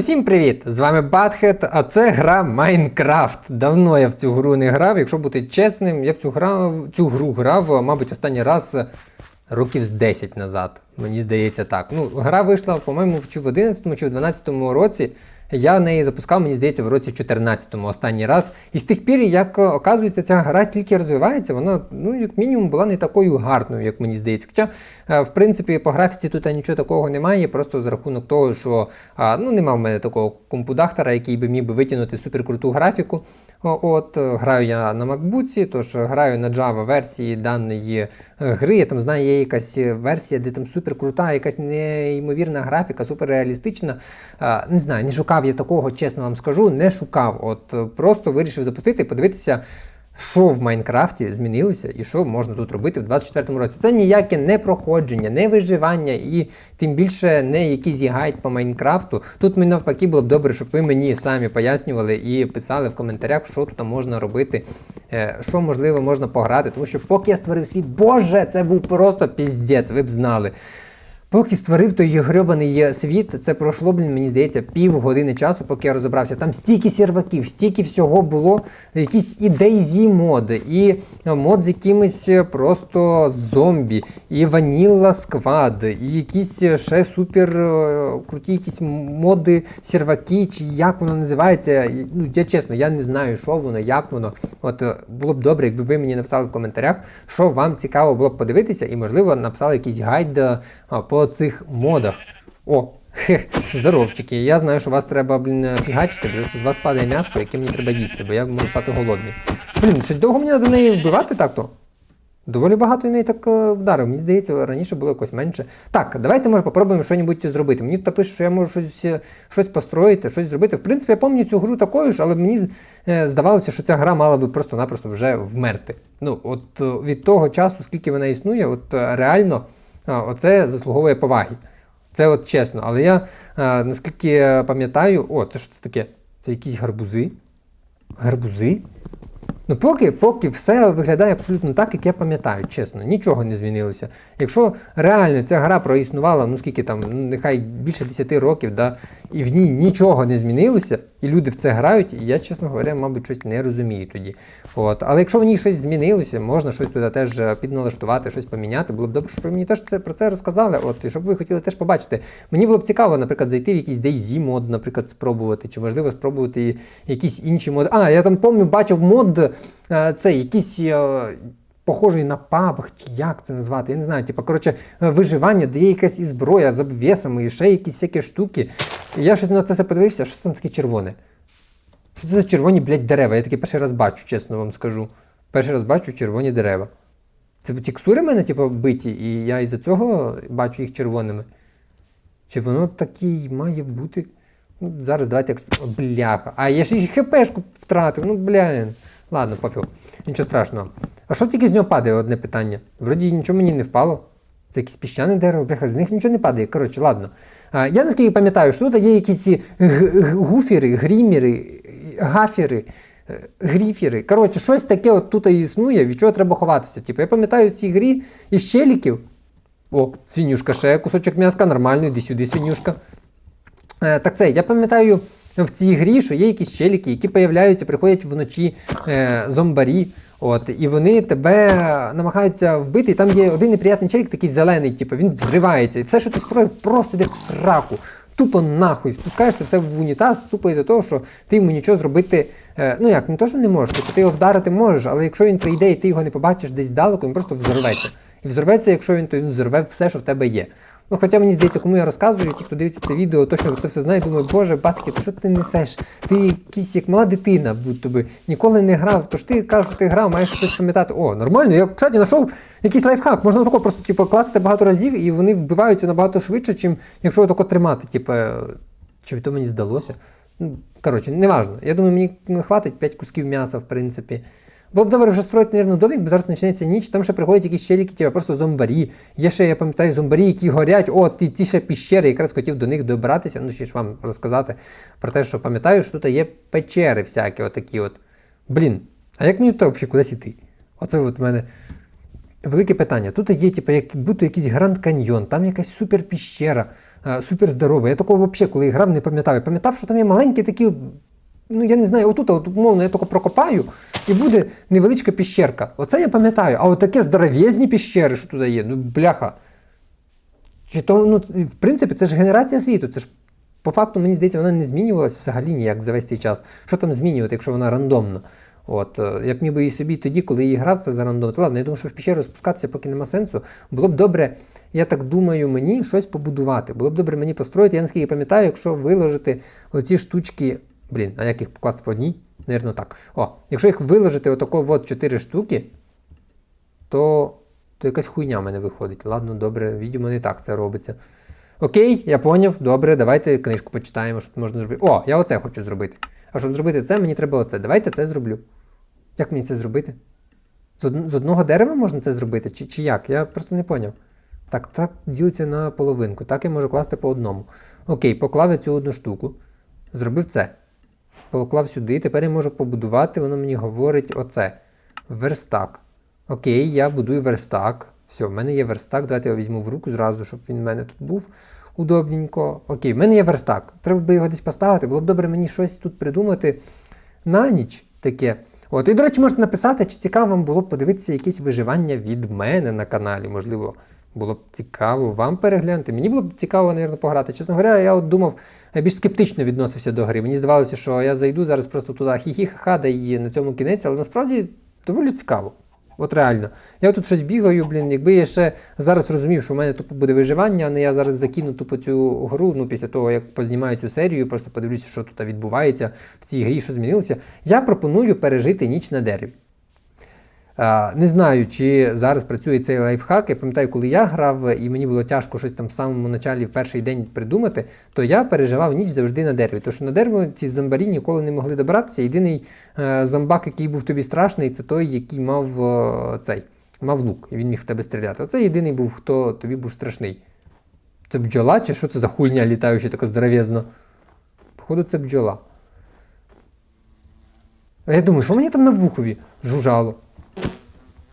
Усім привіт! З вами Батхет, а це гра Майнкрафт. Давно я в цю гру не грав. Якщо бути чесним, я в цю, гра, цю гру грав, мабуть, останній раз років з 10 назад. Мені здається так. Ну, гра вийшла, по-моєму, чи в 11 чи в 12 році. Я неї запускав, мені здається, в році 14-му останній раз. І з тих пір, як е, оказується, ця гра тільки розвивається, вона, ну, як мінімум, була не такою гарною, як мені здається. Хоча, е, в принципі, по графіці тут нічого такого немає, просто за рахунок того, що ну, нема в мене такого компудахтера, який би міг би витягнути суперкруту графіку. От, е, граю я на MacBook, тож граю на Java версії даної е, гри. Я там знаю, є якась версія, де там суперкрута, якась неймовірна графіка, суперреалістична. Не знаю, не шукав я такого, чесно вам скажу, не шукав. От е, просто вирішив запустити і подивитися. Що в Майнкрафті змінилося і що можна тут робити в 24-му році? Це ніяке не проходження, не виживання і тим більше не якийсь гайд по Майнкрафту. Тут мені навпаки було б добре, щоб ви мені самі пояснювали і писали в коментарях, що тут можна робити, е, що можливо можна пограти. Тому що поки я створив світ, боже, це був просто піздець, ви б знали. Поки створив той грьобаний світ, це пройшло, блін, мені здається, півгодини часу, поки я розібрався. Там стільки серваків, стільки всього було, якісь і DayZ моди, і мод з якимись просто зомбі, і ваніла сквад, і якісь ще супер е, круті якісь моди серваки, чи як воно називається. Ну, я чесно, я не знаю, що воно, як воно. От е, було б добре, якби ви мені написали в коментарях, що вам цікаво було б подивитися, і, можливо, написали якийсь гайд е, по цих модах. О, хе, здоровчики. Я знаю, що вас треба, блін, фігачити, бо що з вас падає м'ясо, яке мені треба їсти, бо я можу стати голодний. Блін, щось довго мені треба неї вбивати так-то. Доволі багато неї так е, вдарив. Мені здається, раніше було якось менше. Так, давайте може попробуємо щось зробити. Мені тут пише, що я можу щось е, щось построїти, щось зробити. В принципі, я пам'ятаю цю гру такою ж, але мені е, здавалося, що ця гра мала би просто-напросто вже вмерти. Ну, от від того часу, скільки вона існує, от реально оце заслуговує поваги. Це от чесно. Але я а, наскільки пам'ятаю, о, це що це таке? Це якісь гарбузи? Гарбузи? Ну, поки поки все виглядає абсолютно так, як я пам'ятаю, чесно, нічого не змінилося. Якщо реально ця гра проіснувала, ну скільки там, ну нехай більше 10 років, да, і в ній нічого не змінилося, і люди в це грають, я, чесно говоря, мабуть, щось не розумію тоді. От. Але якщо в ній щось змінилося, можна щось туди теж е, підналаштувати, щось поміняти, було б добре, щоб ви мені теж це, про це розказали, от, і щоб ви хотіли теж побачити. Мені було б цікаво, наприклад, зайти в якийсь DayZ мод, наприклад, спробувати, чи можливо спробувати якісь інші моди. А, я там пам'ятаю, бачив мод. Е, це якийсь е, похожий на чи як це назвати, я не знаю, типу, коротше, виживання, де є якась і зброя з обвісами, і ще якісь всякі штуки. Я щось на це все подивився, що там таке червоне? Що це за червоні, блядь, дерева? Я таки перший раз бачу, чесно вам скажу. Перший раз бачу червоні дерева. Це текстури в мене, типу, биті, і я із-за цього бачу їх червоними. Чи воно такі має бути? Ну, Зараз давайте експ... Бляха. А я ж і хпшку втратив, ну блін. Ладно, пофіг. Нічого страшного. А що тільки з нього падає одне питання? Вроді нічого мені не впало. Це якісь піщане дерево, бляха, з них нічого не падає. Коротше, ладно. А, я наскільки пам'ятаю, що тут є якісь гуфери, грімери, гафери, е, гріфери. Коротше, щось таке от тут існує, від чого треба ховатися. Типу, я пам'ятаю в цій грі із челіків. О, свинюшка, ще кусочок м'яска, нормально, іди сюди, свинюшка. Е, так це, я пам'ятаю в цій грі, що є якісь челіки, які появляються, приходять вночі е, зомбарі. От, І вони тебе намагаються вбити, і там є один неприятний челік, такий зелений, типу, він взривається. І все, що ти строїв, просто йде в сраку. Тупо нахуй. Спускаєш це все в унітаз, тупо із-за того, що ти йому нічого зробити. Е, ну як, не то, що не можеш, типу, ти його вдарити можеш, але якщо він прийде і ти його не побачиш десь здалеку, він просто взорветься. І взорветься, якщо він, то він взорве все, що в тебе є. Ну, хоча мені здається, кому я розказую, ті, хто дивиться це відео, точно це все знає, думаю, боже, батьки, то що ти несеш? Ти якийсь як мала дитина, будь тобі, ніколи не грав. Тож ти кажеш, що ти грав, маєш щось пам'ятати. О, нормально. Я, кстати, знайшов якийсь лайфхак. Можна тако просто типу, клацати багато разів, і вони вбиваються набагато швидше, чим якщо тако тримати. Типу, чи то мені здалося? Ну, Коротше, неважно. Я думаю, мені хватить 5 кусків м'яса, в принципі. Було б добре вже строїти, мабуть, домик, бо зараз почнеться ніч, там ще приходять якісь челіки, типу, просто зомбарі. Є ще, я пам'ятаю, зомбарі, які горять, о, ті, ті ще піщери, якраз хотів до них добратися, ну ще ж вам розказати про те, що пам'ятаю, що тут є печери всякі, отакі от. Блін, а як мені взагалі кудись іти? Оце от в мене велике питання. Тут є, типу, як будто якийсь Гранд Каньйон, там якась супер піщера, е, супер здорова. Я такого взагалі, коли грав, не пам'ятав. Я пам'ятав, що там є маленькі такі. Ну, я не знаю, отут, от, умовно, я тільки прокопаю, і буде невеличка піщерка. Оце я пам'ятаю. А от таке здоров'язні піщери, що туди є, ну бляха. Чи то, ну, в принципі, це ж генерація світу. Це ж по факту, мені здається, вона не змінювалася взагалі ніяк за весь цей час. Що там змінювати, якщо вона рандомна? От, е, я б міг і собі тоді, коли я грав це за рандом. Ладно, я думаю, що в піщеру спускатися поки нема сенсу. Було б добре, я так думаю, мені щось побудувати. Було б добре мені построїти. Я наскільки пам'ятаю, якщо виложити оці штучки. Блін, а як їх покласти по одній? Навірно, так. О, якщо їх виложити отако от 4 штуки, то, то якась хуйня в мене виходить. Ладно, добре, відео не так це робиться. Окей, я поняв, добре, давайте книжку почитаємо, що можна зробити. О, я оце хочу зробити. А щоб зробити це, мені треба оце. Давайте це зроблю. Як мені це зробити? З, од... з одного дерева можна це зробити? Чи, чи як? Я просто не поняв. Так, так ділиться на половинку. Так я можу класти по одному. Окей, поклав цю одну штуку. Зробив це. Поклав сюди, тепер я можу побудувати, воно мені говорить оце. Верстак. Окей, я будую верстак. Все, в мене є верстак. Давайте я візьму в руку зразу, щоб він в мене тут був удобненько. Окей, в мене є верстак. Треба би його десь поставити. Було б добре мені щось тут придумати на ніч таке. От, і, до речі, можете написати, чи цікаво вам було б подивитися якісь виживання від мене на каналі. Можливо, було б цікаво вам переглянути. Мені було б цікаво, мабуть, пограти. Чесно говоря, я от думав, я більш скептично відносився до гри. Мені здавалося, що я зайду зараз просто туди хі-хі-ха, да і на цьому кінець, але насправді доволі цікаво. От реально. Я тут щось бігаю, блін, якби я ще зараз розумів, що в мене тупо буде виживання, а не я зараз закину тупо цю гру, ну після того, як познімаю цю серію, просто подивлюся, що тут відбувається в цій грі, що змінилося. Я пропоную пережити ніч на дереві. Не знаю, чи зараз працює цей лайфхак. Я пам'ятаю, коли я грав, і мені було тяжко щось там в самому началі, в перший день придумати, то я переживав ніч завжди на дереві. Тому що на дерево ці зомбарі ніколи не могли добратися. Єдиний е, зомбак, який був тобі страшний, це той, який мав е, цей, мав лук, і він міг в тебе стріляти. Оце єдиний був, хто тобі був страшний. Це бджола, чи що це за хуйня літаюча така здоров'язна? Походу, це бджола. А я думаю, що мені там на вухові жужжало?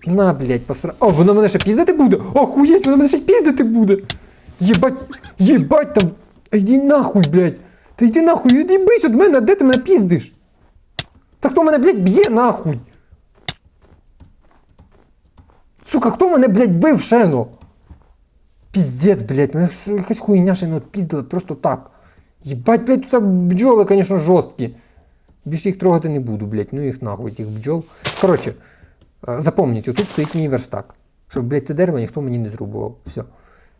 На, блядь, посра. О, воно мене ще піздити буде! Охуєть, воно мене ще піздити буде! Єбать, єбать там! Іди нахуй, блядь! Та йди нахуй, від'їбись від мене, де ти мене піздиш? Та хто мене, блядь, б'є нахуй? Сука, хто мене, блядь, бив шено? Піздець, блядь, мене якась хуйня ще не піздила, просто так. Єбать, блядь, тут бджоли, звісно, жорсткі. Більше їх трогати не буду, блядь, ну їх нахуй, тих бджол. Коротше, запомніть, отут стоїть мій верстак. Щоб, блядь, це дерево ніхто мені не зрубував. Все.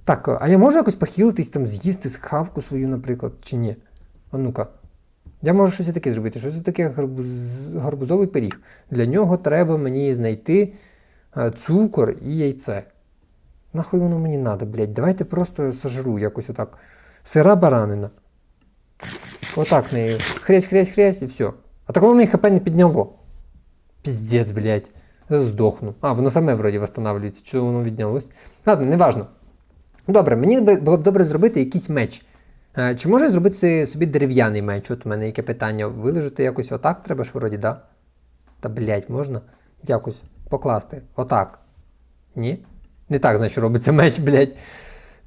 Так, е, а я можу якось похилитись, там, з'їсти схавку свою, наприклад, чи ні? А ну-ка. Я можу щось таке зробити, щось таке гарбуз... гарбузовий пиріг. Для нього треба мені знайти е, цукор і яйце. Нахуй воно мені треба, блядь. Давайте просто сожру якось отак. Сира баранина. Отак нею. Хрясь, хрясь, хрясь і все. А такого мені хп не підняло. Піздець, блядь. Здохну. А, воно саме вроді встановлюється, чи воно віднялось? Ладно, неважно. Добре, мені було б добре зробити якийсь меч. Е, Чи можу я зробити собі дерев'яний меч? От у мене яке питання. Вилежити якось отак треба ж вроді, да? Та блять, можна? Якось покласти. Отак. Ні? Не так, значить, робиться меч, блядь.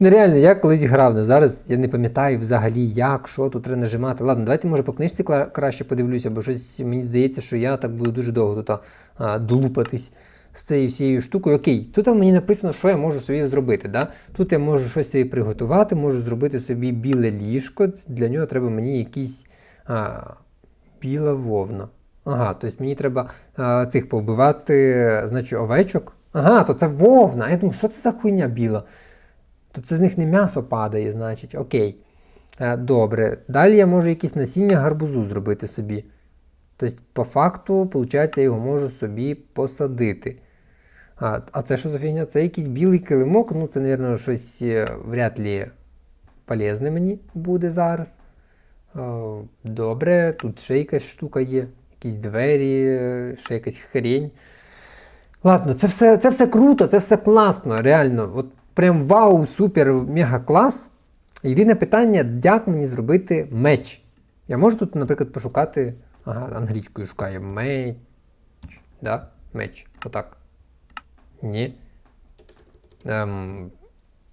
Нереально, я колись грав, але зараз я не пам'ятаю взагалі, як, що тут треба нажимати. Ладно, давайте, може, по книжці краще подивлюся, бо щось мені здається, що я так буду дуже довго тут а, долупатись з цією всією штукою. Окей, тут мені написано, що я можу собі зробити. Да? Тут я можу щось собі приготувати, можу зробити собі біле ліжко. Для нього треба мені якийсь а, біла вовна. Ага, тобто мені треба а, цих повбивати, значить, овечок. Ага, то це вовна. Я думаю, що це за хуйня біла? То це з них не м'ясо падає, значить, окей. Е, Добре. Далі я можу якісь насіння гарбузу зробити собі. Тобто, по факту, виходить, я його можу собі посадити. А, а це що за фігня? Це якийсь білий килимок, ну це, мабуть, щось е, вряд ли полезне мені буде зараз. Е, Добре, тут ще якась штука є, якісь двері, ще якась хрень. Ладно, це все, це все круто, це все класно, реально. От прям вау, супер, мега клас. Єдине питання, як мені зробити меч. Я можу тут, наприклад, пошукати. Ага, англійською шукаю меч. Да? Меч. Отак. Ні. Ем,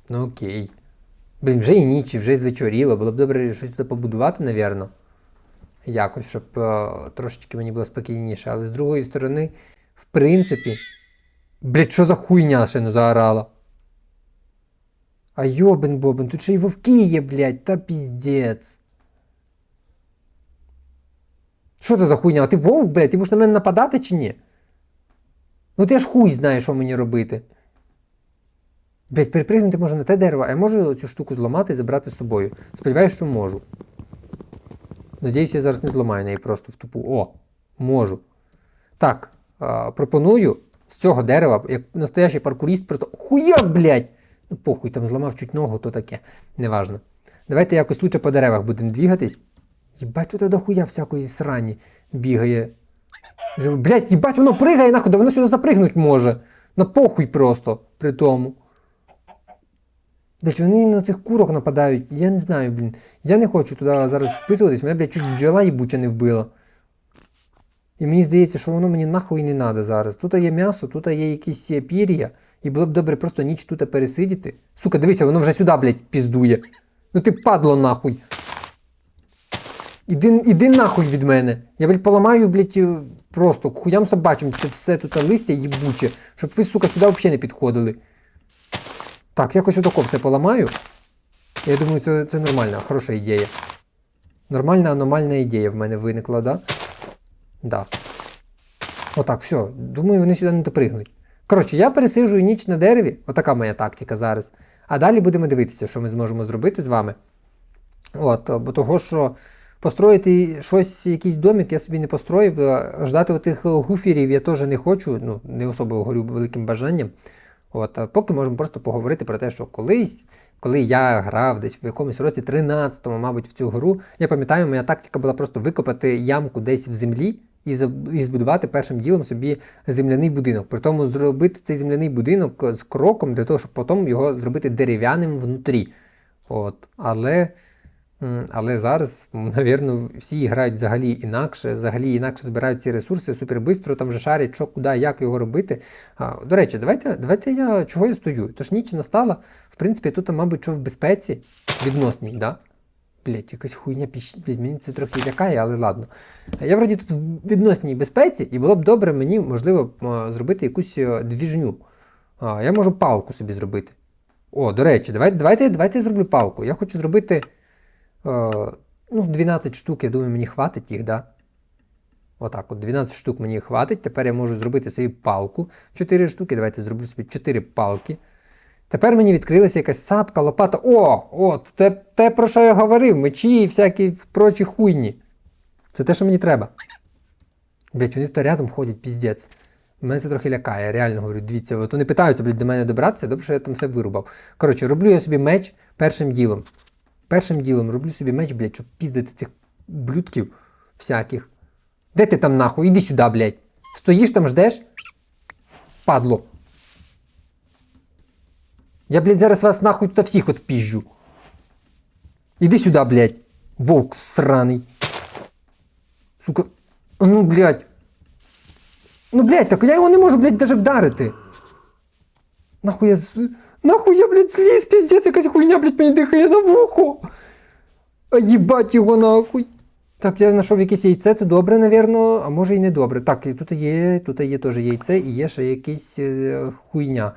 ну окей. Блін, вже і ніч, вже і звечоріло. Було б добре щось тут побудувати, напевно. Якось, щоб е, трошечки мені було спокійніше. Але з другої сторони, в принципі. Блять, що за хуйня ще не заорала? А йобен бобен, тут ще й вовки є, блядь, та піздець. Що це за хуйня? А ти вовк, блядь, ти будеш на мене нападати чи ні? Ну ти ж хуй знаєш, що мені робити. Блять, перепригнути можу на те дерево, а я можу цю штуку зламати і забрати з собою. Сподіваюсь, що можу. Надіюсь, я зараз не зламаю неї просто в тупу. О, можу. Так, пропоную з цього дерева, як настоящий паркуріст, просто хуяк, блядь! Ну похуй, там зламав чуть ногу, то таке. Неважно. Давайте якось лучше по деревах будемо двігатись. Єбать, тут до хуя всякої срані бігає. Блядь, їбать, воно пригає нахуй, да воно сюди запригнуть може. На похуй просто при тому. Блять, вони на цих курок нападають. Я не знаю, блін. Я не хочу туди зараз вписуватись, мене, блядь, чуть бджола їбуча не вбила. І мені здається, що воно мені нахуй не треба зараз. Тут є м'ясо, тут є якісь пір'я, і було б добре просто ніч тут пересидіти. Сука, дивися, воно вже сюди, блядь, піздує. Ну ти падло нахуй. Іди, іди нахуй від мене. Я, блядь, поламаю, блядь, е, просто хуям собачим це все тут листя їбуче, щоб ви, сука, сюди взагалі не підходили. Так, якось отако все поламаю. Я думаю, це, це нормальна, хороша ідея. Нормальна аномальна ідея в мене виникла, да? Да. Отак, все. Думаю, вони сюди не допригнуть. Коротше, я пересиджую ніч на дереві. Отака моя тактика зараз. А далі будемо дивитися, що ми зможемо зробити з вами. От, бо того, що построїти щось, якийсь домик я собі не построїв. Ждати отих гуферів я теж не хочу, ну, не особо горю великим бажанням. От, поки можемо просто поговорити про те, що колись, коли я грав десь в якомусь році 13-му, мабуть, в цю гру, я пам'ятаю, моя тактика була просто викопати ямку десь в землі і, збудувати першим ділом собі земляний будинок. При тому зробити цей земляний будинок з кроком для того, щоб потім його зробити дерев'яним внутрі. От. Але, але зараз, напевно, всі грають взагалі інакше, взагалі інакше збирають ці ресурси супер швидко, там вже шарять, що, куди, як його робити. А, до речі, давайте, давайте я чого я стою. Тож ніч настала, в принципі, тут, мабуть, що в безпеці відносній, да? Блять, якась хуйня. Блять, мені це трохи лякає, але ладно. Я вроді тут в відносній безпеці, і було б добре мені, можливо, зробити якусь е, двіжню. Я можу палку собі зробити. О, до речі, давайте, давайте, давайте я зроблю палку. Я хочу зробити е, ну, 12 штук, я думаю, мені хватить їх, да? Отак, от 12 штук мені хватить. Тепер я можу зробити собі палку. 4 штуки. Давайте зроблю собі 4 палки. Тепер мені відкрилася якась сапка, лопата. О! От, те, те, про що я говорив, мечі і всякі прочі хуйні. Це те, що мені треба. Блять, вони тут рядом ходять, піздець. Мене це трохи лякає, я реально говорю, дивіться, от вони питаються, блядь, до мене добратися, добре, що я там все вирубав. Коротше, роблю я собі меч першим ділом. Першим ділом роблю собі меч, блядь, щоб піздити цих блюдків всяких. Де ти там нахуй? Іди сюди, блядь. Стоїш там, ждеш? Падло. Я, блядь, зараз вас нахуй тут всіх отпіжджу. Іди сюди, блядь. Вовк сраний. Сука. Ну, блядь. Ну, блядь, так я його не можу, блядь, даже вдарити. Нахуй я з... Нахуй я, блядь, зліз, піздець, якась хуйня, блядь, мені дихає на вухо. А їбать його нахуй. Так, я знайшов якесь яйце, це добре, напевно, а може і не добре. Так, і тут є, тут є теж яйце і є ще якась е, хуйня.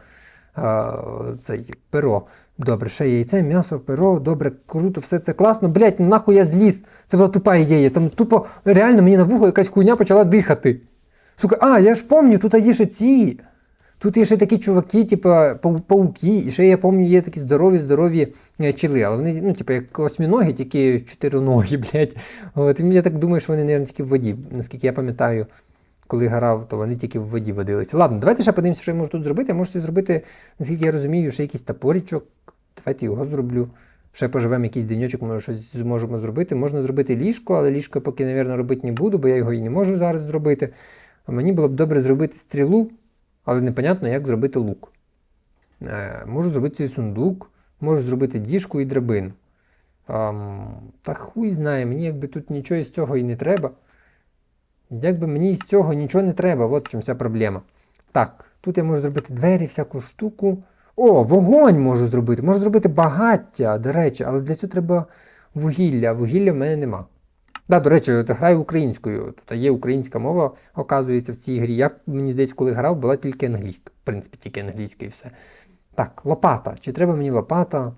Цей перо. Добре, ще яйце, м'ясо, перо, добре, круто, все це класно. Блять, нахуй я зліз. Це була тупа ідея. Там тупо реально мені на вухо якась хуйня почала дихати. Сука, а, я ж пам'ятаю, тут є ще ці. Тут є ще такі чуваки, типу, пауки, і ще я пам'ятаю, є такі здорові, здорові е, чили. Але вони, ну, типу, як осьміноги, тільки чотириногі, блядь. От, і я так думаю, що вони, мабуть, тільки в воді. Наскільки я пам'ятаю, коли грав, то вони тільки в воді водилися. Ладно, давайте ще подивимося, що я можу тут зробити. Я можу собі зробити, наскільки я розумію, ще якийсь топорічок. Давайте його зроблю. Ще поживемо якийсь денечок, може щось зможемо зробити. Можна зробити ліжко, але ліжко поки, мабуть, робити не буду, бо я його і не можу зараз зробити. А мені було б добре зробити стрілу, але непонятно, як зробити лук. Е, можу зробити цей сундук, можу зробити діжку і драбину. Та хуй знає, мені якби тут нічого із цього і не треба. Якби мені із цього нічого не треба, от в чому вся проблема. Так, тут я можу зробити двері, всяку штуку. О, вогонь можу зробити. Можу зробити багаття, до речі, але для цього треба вугілля. Вугілля в мене нема. Да, до речі, от граю українською. Тут є українська мова, оказується, в цій грі. Я, мені здається, коли грав, була тільки англійська. В принципі, тільки англійська і все. Так, лопата. Чи треба мені лопата?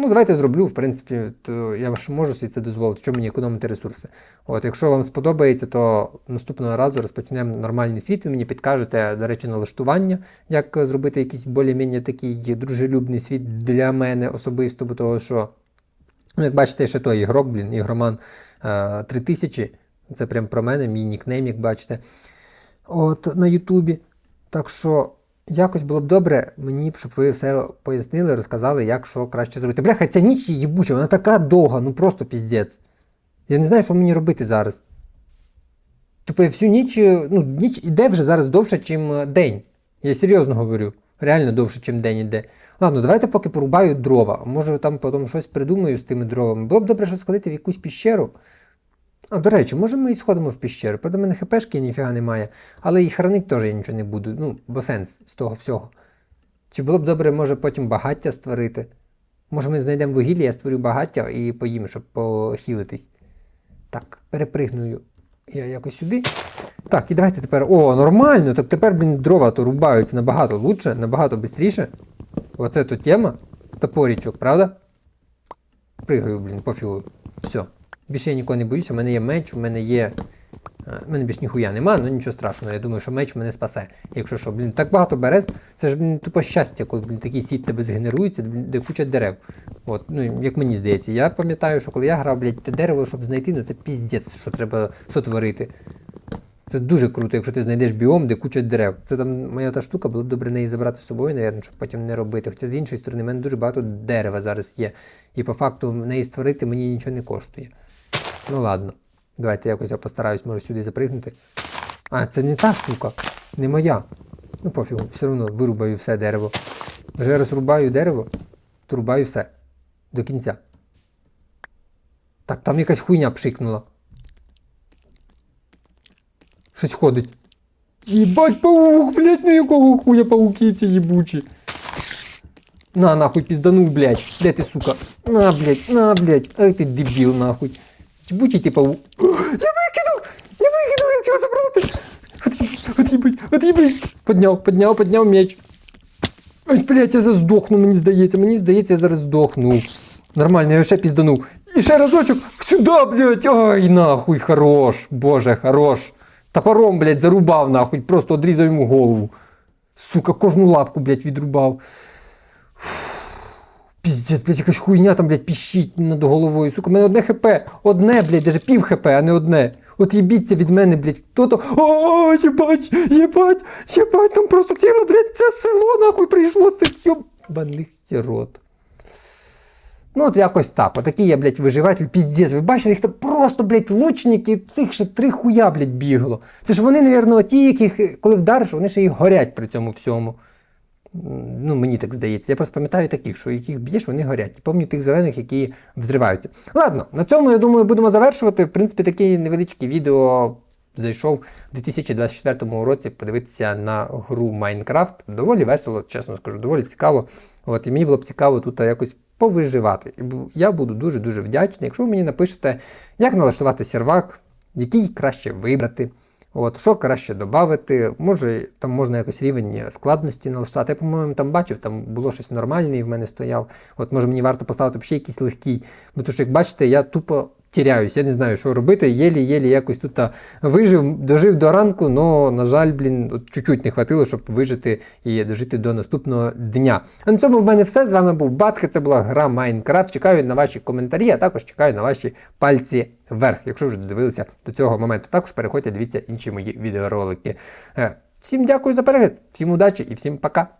Ну, давайте зроблю, в принципі, то я ж можу собі це дозволити, що мені економити ресурси. От, якщо вам сподобається, то наступного разу розпочнемо нормальний світ. Ви мені підкажете, до речі, налаштування, як зробити якийсь більш-менш такий дружелюбний світ для мене особисто, бо того, що, ну, як бачите, ще той ігрок, блін, ігроман е, 3000. Це прям про мене, мій нікнейм, як бачите. От на Ютубі. Так що якось було б добре мені, щоб ви все пояснили, розказали, як що краще зробити. Бляха, ця ніч їбуча, вона така довга, ну просто піздець. Я не знаю, що мені робити зараз. Я всю ніч, е, ну, ніч іде вже зараз довше, ніж день. Я серйозно говорю. Реально довше, ніж день іде. Ладно, давайте поки порубаю дрова. Може там потім щось придумаю з тими дровами. Було б добре, що сходити в якусь піщеру. А, до речі, може ми і сходимо в піщеру. Правда, в мене хпшки ніфіга немає, але і хранить теж я нічого не буду. Ну, бо сенс з того всього. Чи було б добре, може, потім багаття створити? Може, ми знайдемо вугілля, я створю багаття і поїм, щоб похилитись. Так, перепригную я якось сюди. Так, і давайте тепер. О, нормально! Так тепер, блін, дрова то рубаються набагато лучше, набагато швидше. Оце то тема. Топорічок, правда? Пригаю, блін, пофігу. Все. Більше я нікого не боюся, у мене є меч, у мене є. е, У мене більш ніхуя нема, але нічого страшного. Я думаю, що меч мене спасе. Якщо що, блін, так багато берез, це ж блін, тупо щастя, коли блін, такий світ тебе згенерується, де куча дерев. От, ну, як мені здається, я пам'ятаю, що коли я грав, блядь, те дерево, щоб знайти, ну це піздець, що треба сотворити. Це дуже круто, якщо ти знайдеш біом, де куча дерев. Це там моя та штука, було б добре неї забрати з собою, навірно, щоб потім не робити. Хоча з іншої сторони, в мене дуже багато дерева зараз є. І по факту неї створити мені нічого не коштує. Ну ладно. Давайте якось я постараюсь, може, сюди запригнути. А, це не та штука, не моя. Ну пофігу, все одно вирубаю все дерево. Вже розрубаю дерево, то рубаю все. До кінця. Так, там якась хуйня пшикнула. Щось ходить. Єбать паук, блядь, на якого хуя пауки ці їбучі. На, нахуй, пізданув, блядь. Де ти, сука? На, блядь, на, блядь. Ай ти дебіл, нахуй. Їбучий ти паук. Я викинув! Я викинув, як його забрати. От, їб- от от їбать. Подняв, меч. Ой, блядь, я зараз здохну, мені здається. Мені здається, я зараз здохну. Нормально, я його ще пізданув. І. Сюди, блядь. Ой, нахуй, хорош. Боже, хорош. Топором, блядь, зарубав, нахуй. Просто одрізав йому голову. Сука, кожну лапку, блядь, відрубав. Піздець, блядь, якась хуйня там, блядь, піщить над головою. Сука, у мене одне хп. Одне, блядь, даже пів хп, а не одне. От їбіться від мене, блядь, хто-то. О, єбать, єбать, єбать, там просто ціле, блядь, це село нахуй прийшло з цих йобаних рот. Ну, от якось так. Отакий я, блядь, виживатель, піздець. Ви бачили, їх там просто, блядь, лучники, цих ще три хуя, блядь, бігло. Це ж вони, навірно, ті, яких, коли вдариш, вони ще й горять при цьому всьому. Ну, мені так здається. Я просто пам'ятаю таких, що яких б'єш, вони горять. І пам'ятаю тих зелених, які взриваються. Ладно, на цьому, я думаю, будемо завершувати. В принципі, таке невеличке відео зайшов у 2024 році подивитися на гру Майнкрафт. Доволі весело, чесно скажу, доволі цікаво. От, і мені було б цікаво тут якось повиживати. Я буду дуже-дуже вдячний, якщо ви мені напишете, як налаштувати сервак, який краще вибрати. От, що краще додати, може там можна якось рівень складності налаштувати. Я, по-моєму, там бачив, там було щось нормальне і в мене стояв. От може мені варто поставити ще якийсь легкий. Бо тому що, як бачите, я тупо тіряюсь, я не знаю, що робити. Єлі-єлі якось тут вижив, дожив до ранку, але, на жаль, блін, чуть-чуть не хватило, щоб вижити і дожити до наступного дня. А на цьому в мене все. З вами був Батке, це була гра Майнкрафт. Чекаю на ваші коментарі, а також чекаю на ваші пальці вверх, якщо вже додивилися до цього моменту. Також переходьте, дивіться інші мої відеоролики. Е, Всім дякую за перегляд, всім удачі і всім пока.